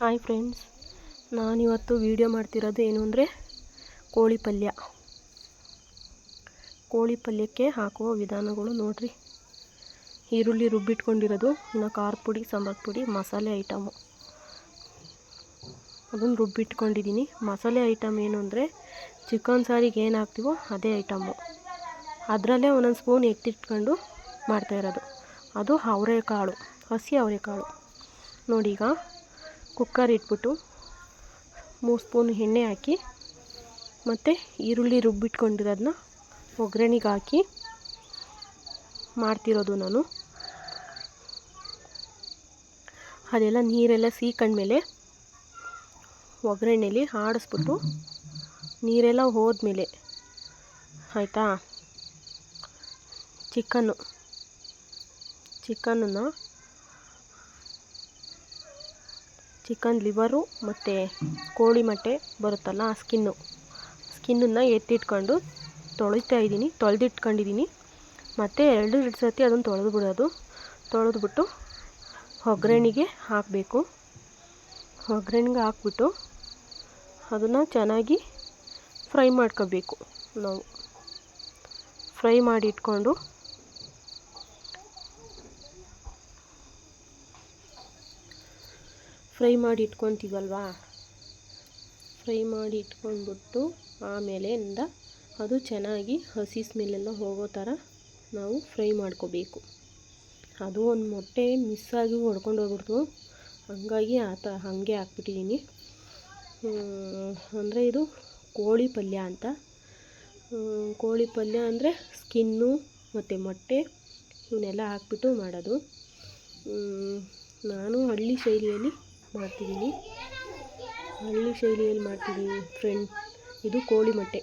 Hi friends ನಾನಿವತ್ತು video ಮಾಡ್ತಿರೋದು ಏನು ಅಂದರೆ ಕೋಳಿ ಪಲ್ಯ. ಕೋಳಿ ಪಲ್ಯಕ್ಕೆ ಹಾಕುವ ವಿಧಾನಗಳು ನೋಡಿರಿ. ಈರುಳ್ಳಿ ರುಬ್ಬಿಟ್ಕೊಂಡಿರೋದು, ಇನ್ನು ಖಾರ ಪುಡಿ, ಸಾಂಬಾರು ಪುಡಿ, ಮಸಾಲೆ ಐಟಮು ಅದನ್ನು ರುಬ್ಬಿಟ್ಕೊಂಡಿದ್ದೀನಿ ಮಸಾಲೆ ಐಟಮ್ ಏನು ಅಂದರೆ ಚಿಕನ್ ಸಾರಿಗೆ ಏನು ಹಾಕ್ತೀವೋ ಅದೇ ಐಟಮು ಅದರಲ್ಲೇ ಒಂದೊಂದು ಸ್ಪೂನ್ ಎತ್ತಿಟ್ಕೊಂಡು ಮಾಡ್ತಾಯಿರೋದು ಅದು ಅವರೆಕಾಳು, ಹಸಿ ಅವರೆಕಾಳು. ನೋಡಿ ಈಗ ಕುಕ್ಕರ್ ಇಟ್ಬಿಟ್ಟು ಮೂರು ಸ್ಪೂನ್ ಎಣ್ಣೆ ಹಾಕಿ ಮತ್ತು ಈರುಳ್ಳಿ ರುಬ್ಬಿಟ್ಕೊಂಡಿರೋದನ್ನ ಒಗ್ಗರಣೆಗೆ ಹಾಕಿ ಮಾಡ್ತಿರೋದು ನಾನು. ಅದೆಲ್ಲ ನೀರೆಲ್ಲ ಸೀಕೊಂಡ್ಮೇಲೆ ಒಗ್ಗರಣೆಯಲ್ಲಿ ಆಡಿಸ್ಬಿಟ್ಟು ನೀರೆಲ್ಲ ಹೋದ್ಮೇಲೆ ಆಯಿತಾ, ಚಿಕನ್ನು, ಚಿಕನನ್ನು ಚಿಕನ್ ಲಿವರು ಮತ್ತು ಕೋಳಿ ಮೊಟ್ಟೆ ಬರುತ್ತಲ್ಲ ಆ ಸ್ಕಿನ್ನು. ಸ್ಕಿನ್ನನ್ನು ಎತ್ತಿಟ್ಕೊಂಡು ತೊಳಿತಾ ಇದ್ದೀನಿ, ತೊಳೆದಿಟ್ಕೊಂಡಿದ್ದೀನಿ. ಮತ್ತು ಎರಡು ಎರಡು ಸರ್ತಿ ಅದನ್ನು ತೊಳೆದು ಬಿಡೋದು. ತೊಳೆದ್ಬಿಟ್ಟು ಒಗ್ಗರಣೆಗೆ ಹಾಕಬೇಕು. ಒಗ್ಗರಣೆಗೆ ಹಾಕ್ಬಿಟ್ಟು ಅದನ್ನು ಚೆನ್ನಾಗಿ ಫ್ರೈ ಮಾಡ್ಕೋಬೇಕು ನಾವು. ಫ್ರೈ ಮಾಡಿ ಇಟ್ಕೊಂಡು ಫ್ರೈ ಮಾಡಿ ಇಟ್ಕೊತೀವಲ್ವಾ? ಫ್ರೈ ಮಾಡಿ ಇಟ್ಕೊಂಡ್ಬಿಟ್ಟು ಇಂದ ಅದು ಚೆನ್ನಾಗಿ ಹಸಿ ಸ್ಮೆಲ್ಲೆಲ್ಲ ಹೋಗೋ ಥರ ನಾವು ಫ್ರೈ ಮಾಡ್ಕೋಬೇಕು. ಅದು ಒಂದು ಮೊಟ್ಟೆ ಮಿಸ್ ಆಗಿ ಹೊಡ್ಕೊಂಡು ಹೋಗ್ಬಿಡ್ತು. ಹಂಗಾಗಿ ಆ ಥರ ಹಾಗೆ ಹಾಕ್ಬಿಟ್ಟಿದ್ದೀನಿ. ಅಂದರೆ ಇದು ಕೋಳಿ ಪಲ್ಯ ಅಂತ. ಕೋಳಿ ಪಲ್ಯ ಅಂದರೆ ಸ್ಕಿನ್ನು ಮತ್ತು ಮೊಟ್ಟೆ ಇವನ್ನೆಲ್ಲ ಹಾಕ್ಬಿಟ್ಟು ಮಾಡೋದು. ನಾನು ಹಳ್ಳಿ ಶೈಲಿಯಲ್ಲಿ ಮಾಡ್ತಿದ್ದೀನಿ. ಹಳ್ಳಿ ಶೈಲಿಯಲ್ಲಿ ಮಾಡ್ತಿದ್ದೀನಿ ಫ್ರೆಂಡ್ ಇದು ಕೋಳಿ ಮೊಟ್ಟೆ.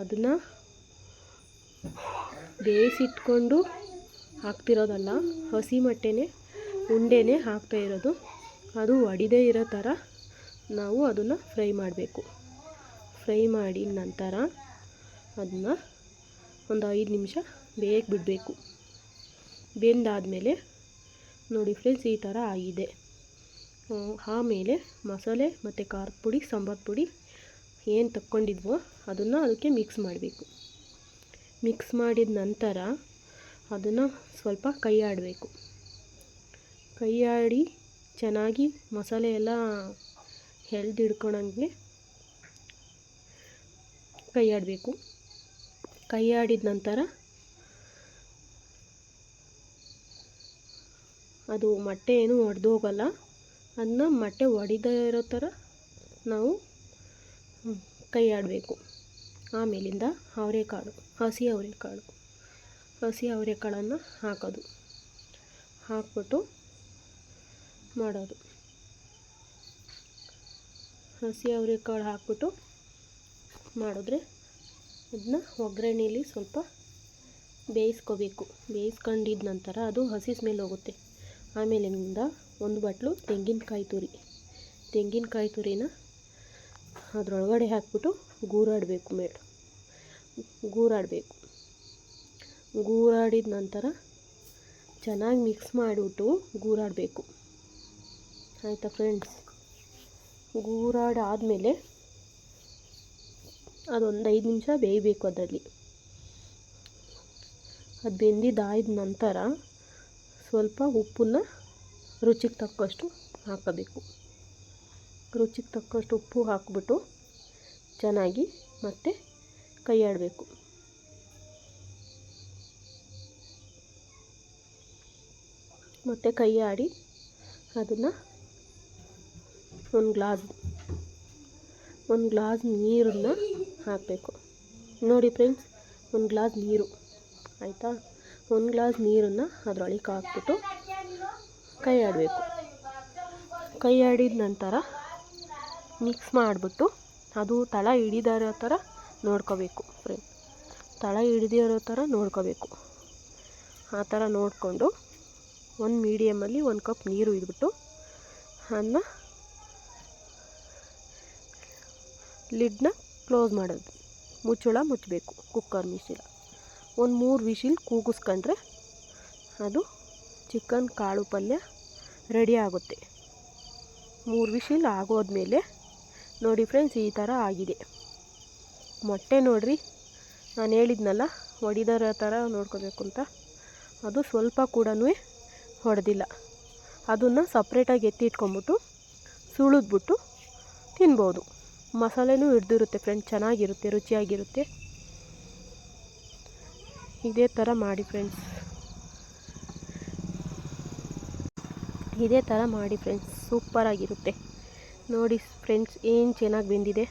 ಅದನ್ನು ಬೇಯಿಸಿಟ್ಕೊಂಡು ಹಾಕ್ತಿರೋದಲ್ಲ, ಹಸಿ ಮೊಟ್ಟೆನೇ, ಉಂಡೆನೇ ಹಾಕ್ತಾಯಿರೋದು ಅದು ಒಡಿದೇ ಇರೋ ಥರ ನಾವು ಅದನ್ನು ಫ್ರೈ ಮಾಡಬೇಕು. ಫ್ರೈ ಮಾಡಿ ನಂತರ ಅದನ್ನ ಒಂದು ಐದು ನಿಮಿಷ ಬೇಯಕ್ಕೆ ಬಿಡಬೇಕು. ಬೆಂದಾದಮೇಲೆ ನೋಡಿ ಫ್ರೆಂಡ್ಸ್ ಈ ಥರ ಆಗಿದೆ. ಆಮೇಲೆ ಮಸಾಲೆ ಮತ್ತು ಖಾರದ ಪುಡಿ, ಸಾಂಬಾರು ಪುಡಿ ಏನು ತಕ್ಕೊಂಡಿದ್ವೋ ಅದನ್ನು ಅದಕ್ಕೆ ಮಿಕ್ಸ್ ಮಾಡಬೇಕು. ಮಿಕ್ಸ್ ಮಾಡಿದ ನಂತರ ಅದನ್ನು ಸ್ವಲ್ಪ ಕೈ ಆಡಬೇಕು ಕೈ ಆಡಿ ಚೆನ್ನಾಗಿ ಮಸಾಲೆ ಎಲ್ಲ ಎಳ್ದಿಡ್ಕೊಳಂಗೆ ಕೈ ಆಡಬೇಕು ಕೈ ಆಡಿದ ನಂತರ ಅದು ಮೊಟ್ಟೆ ಏನು ಒಡೆದು ಹೋಗಲ್ಲ ಅದನ್ನ ಮೊಟ್ಟೆ ಒಡಿದೇ ಇರೋ ಥರ ನಾವು ಕೈ ಆಡಬೇಕು ಆಮೇಲಿಂದ ಅವರೆಕಾಳು, ಹಸಿ ಅವರೆಕಾಳು. ಹಸಿ ಅವರೆಕಾಳನ್ನು ಹಾಕೋದು. ಹಾಕ್ಬಿಟ್ಟು ಮಾಡೋದು. ಹಸಿ ಅವರೆಕಾಳು ಹಾಕ್ಬಿಟ್ಟು ಮಾಡಿದ್ರೆ ಅದನ್ನ ಒಗ್ಗರಣೆಯಲ್ಲಿ ಸ್ವಲ್ಪ ಬೇಯಿಸ್ಕೋಬೇಕು. ಬೇಯಿಸ್ಕೊಂಡಿದ ನಂತರ ಅದು ಹಸಿ ಸ್ಮೆಲ್ ಹೋಗುತ್ತೆ. ಆಮೇಲಿಂದ ಒಂದು ಬಟ್ಲು ತೆಂಗಿನಕಾಯಿ ತುರಿ. ತೆಂಗಿನಕಾಯಿ ತುರಿನ ಅದರೊಳಗಡೆ ಹಾಕಿಬಿಟ್ಟು ಗೂರಾಡಬೇಕು ಮೇಡ. ಗೂರಾಡಬೇಕು. ಗೂರಾಡಿದ ನಂತರ ಚೆನ್ನಾಗಿ ಮಿಕ್ಸ್ ಮಾಡಿಬಿಟ್ಟು ಗೂರಾಡಬೇಕು. ಆಯಿತಾ ಫ್ರೆಂಡ್ಸ್ ಗೂರಾಡಾದಮೇಲೆ ಅದೊಂದು ಐದು ನಿಮಿಷ ಬೇಯಬೇಕು ಅದರಲ್ಲಿ. ಅದು ಬೆಂದಿದ್ದಾದ ನಂತರ ಸ್ವಲ್ಪ ಉಪ್ಪನ್ನು ರುಚಿಗೆ ತಕ್ಕಷ್ಟು ಹಾಕಬೇಕು. ರುಚಿಗೆ ತಕ್ಕಷ್ಟು ಉಪ್ಪು ಹಾಕಿಬಿಟ್ಟು ಚೆನ್ನಾಗಿ ಮತ್ತೆ ಕೈಯಾಡಬೇಕು. ಮತ್ತು ಕೈ ಆಡಿ ಅದನ್ನು ಒಂದು ಗ್ಲಾಸ್ ಒಂದು ಗ್ಲಾಸ್ ನೀರನ್ನು ಹಾಕಬೇಕು. ನೋಡಿ ಫ್ರೆಂಡ್ಸ್, ಒಂದು ಗ್ಲಾಸ್ ನೀರು, ಆಯಿತಾ? ಒಂದು ಗ್ಲಾಸ್ ನೀರನ್ನು ಅದರೊಳಗೆ ಹಾಕ್ಬಿಟ್ಟು ಕೈ ಆಡಬೇಕು ಕೈ ಆಡಿದ ನಂತರ ಮಿಕ್ಸ್ ಮಾಡಿಬಿಟ್ಟು ಅದು ತಳ ಹಿಡಿದಿರೋ ಥರ ನೋಡ್ಕೋಬೇಕು ಫ್ರೆಂಡ್ ತಳ ಹಿಡಿದಿರೋ ಥರ ನೋಡ್ಕೋಬೇಕು. ಆ ಥರ ನೋಡಿಕೊಂಡು ಒಂದು ಮೀಡಿಯಮಲ್ಲಿ ಒಂದು ಕಪ್ ನೀರು ಇದ್ಬಿಟ್ಟು ಅನ್ನ ಲಿಡ್ನ ಕ್ಲೋಸ್ ಮಾಡೋದು. ಮುಚ್ಚಳ ಮುಚ್ಚಬೇಕು ಕುಕ್ಕರ್ ಮಿಶಿಲ ಒಂದು ಮೂರು ವಿಶಿಲ್ ಕೂಗಿಸ್ಕೊಂಡ್ರೆ ಅದು ಚಿಕನ್ ಕಾಳು ಪಲ್ಯ ರೆಡಿ ಆಗುತ್ತೆ. ಮೂರು ವಿಶಿಲ್ ಆಗೋದ್ಮೇಲೆ ನೋಡಿ ಫ್ರೆಂಡ್ಸ್ ಈ ಥರ ಆಗಿದೆ. ಮೊಟ್ಟೆ ನೋಡಿರಿ, ನಾನು ಹೇಳಿದ್ನಲ್ಲ ಒಡಿದರ ಥರ ನೋಡ್ಕೋಬೇಕು ಅಂತ. ಅದು ಸ್ವಲ್ಪ ಕೂಡ ಹೊಡೆದಿಲ್ಲ. ಅದನ್ನು ಸಪ್ರೇಟಾಗಿ ಎತ್ತಿ ಇಟ್ಕೊಂಬಿಟ್ಟು ಸುಳಿದ್ಬಿಟ್ಟು ತಿನ್ಬೋದು. ಮಸಾಲೆನೂ ಹಿಡ್ದಿರುತ್ತೆ ಫ್ರೆಂಡ್ ಚೆನ್ನಾಗಿರುತ್ತೆ, ರುಚಿಯಾಗಿರುತ್ತೆ. ಇದೇ ಥರ ಮಾಡಿ ಫ್ರೆಂಡ್ಸ್. ಇದೇ ಥರ ಮಾಡಿ ಫ್ರೆಂಡ್ಸ್ ಸೂಪರಾಗಿರುತ್ತೆ. ನೋಡಿ ಫ್ರೆಂಡ್ಸ್ ಏನು ಚೆನ್ನಾಗಿ ಬೆಂದಿದೆ.